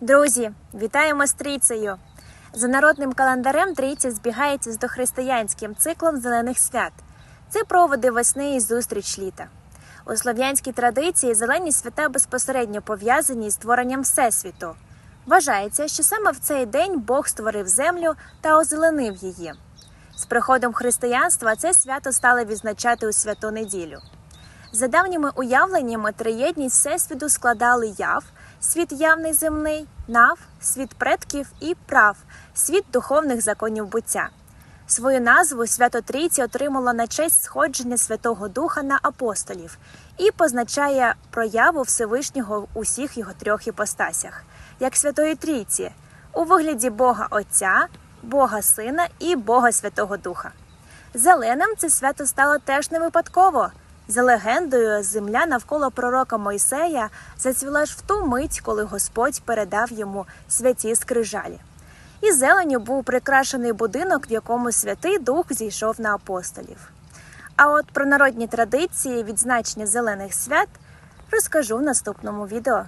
Друзі, вітаємо з! За народним календарем трійця збігається з дохристиянським циклом зелених свят. Це проводи весни і зустріч літа. У слов'янській традиції зелені свята безпосередньо пов'язані з творенням Всесвіту. Вважається, що саме в цей день Бог створив землю та озеленив її. З приходом християнства це свято стали відзначати у святу неділю. За давніми уявленнями, триєдність Всесвіту складали яв, світ явний земний, нав, світ предків і прав, світ духовних законів буття. Свою назву свято Трійці отримало на честь сходження Святого Духа на апостолів і позначає прояву Всевишнього в усіх його трьох іпостасях, як Святої Трійці, у вигляді Бога Отця, Бога Сина і Бога Святого Духа. Зеленим це свято стало теж не випадково. За легендою, земля навколо пророка Мойсея зацвіла ж в ту мить, коли Господь передав йому святі скрижалі. І зеленю був прикрашений будинок, в якому Святий Дух зійшов на апостолів. А от про народні традиції відзначення зелених свят розкажу в наступному відео.